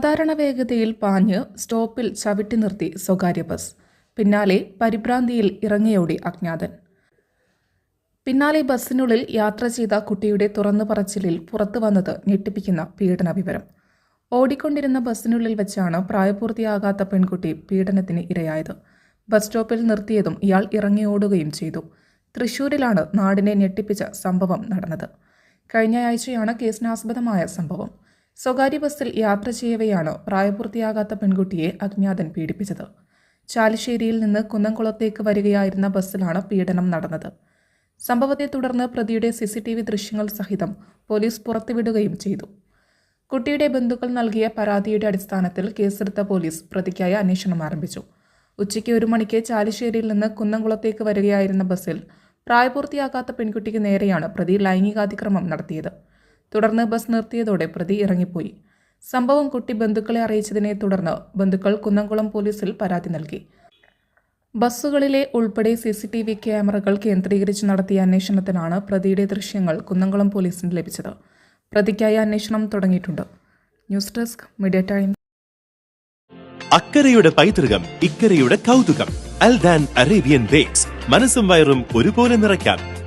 അസാധാരണ വേഗതയിൽ പാഞ്ഞ് സ്റ്റോപ്പിൽ ചവിട്ടി നിർത്തി സ്വകാര്യ ബസ്. പിന്നാലെ പരിഭ്രാന്തിയിൽ ഇറങ്ങിയോടി അജ്ഞാതൻ. പിന്നാലെ ബസ്സിനുള്ളിൽ യാത്ര ചെയ്ത കുട്ടിയുടെ തുറന്നു പറച്ചിലിൽ പുറത്തു വന്നത് ഞെട്ടിപ്പിക്കുന്ന പീഡന വിവരം ഓടിക്കൊണ്ടിരുന്ന ബസ്സിനുള്ളിൽ വെച്ചാണ് പ്രായപൂർത്തിയാകാത്ത പെൺകുട്ടി പീഡനത്തിന് ഇരയായത്. ബസ് സ്റ്റോപ്പിൽ നിർത്തിയതും ഇയാൾ ഇറങ്ങിയോടുകയും ചെയ്തു. തൃശൂരിലാണ് നാടിനെ ഞെട്ടിപ്പിച്ച സംഭവം നടന്നത്. കഴിഞ്ഞയാഴ്ചയാണ് കേസിനാസ്പദമായ സംഭവം. സ്വകാര്യ ബസ്സിൽ യാത്ര ചെയ്യവെയാണ് പ്രായപൂർത്തിയാകാത്ത പെൺകുട്ടിയെ അജ്ഞാതൻ പീഡിപ്പിച്ചത്. ചാലിശ്ശേരിയിൽ നിന്ന് കുന്നംകുളത്തേക്ക് വരികയായിരുന്ന ബസ്സിലാണ് പീഡനം നടന്നത്. സംഭവത്തെ തുടർന്ന് പ്രതിയുടെ സി സി ടി വി ദൃശ്യങ്ങൾ സഹിതം പോലീസ് പുറത്തുവിടുകയും ചെയ്തു. കുട്ടിയുടെ ബന്ധുക്കൾ നൽകിയ പരാതിയുടെ അടിസ്ഥാനത്തിൽ കേസെടുത്ത പോലീസ് പ്രതിക്കായി അന്വേഷണം ആരംഭിച്ചു. ഉച്ചയ്ക്ക് ഒരു മണിക്ക് ചാലിശ്ശേരിയിൽ നിന്ന് കുന്നംകുളത്തേക്ക് വരികയായിരുന്ന ബസ്സിൽ പ്രായപൂർത്തിയാകാത്ത പെൺകുട്ടിക്ക് നേരെയാണ് പ്രതി ലൈംഗികാതിക്രമം നടത്തിയത്. തുടർന്ന് ബസ് നിർത്തിയതോടെ പ്രതി ഇറങ്ങിപ്പോയി. സംഭവം കുട്ടി ബന്ധുക്കളെ അറിയിച്ചതിനെ തുടർന്ന് ബന്ധുക്കൾ കുന്നംകുളം പോലീസിൽ പരാതി നൽകി. ബസ്സുകളിലെ ഉൾപ്പെടെ സി സി ടി വി ക്യാമറകൾ കേന്ദ്രീകരിച്ച് നടത്തിയ അന്വേഷണത്തിലാണ് പ്രതിയുടെ ദൃശ്യങ്ങൾ കുന്നംകുളം പോലീസിന് ലഭിച്ചത്. പ്രതിക്കായി അന്വേഷണം തുടങ്ങിയിട്ടുണ്ട്. News desk media time. അക്കരയുടെ പൈതൃകം ഇക്കരയുടെ കൗതുകം. അൽദാൻ അറേബ്യൻ വേക്സ് മനസ്സും വയറും ഒരുപോലെ നിറയ്ക്കാം.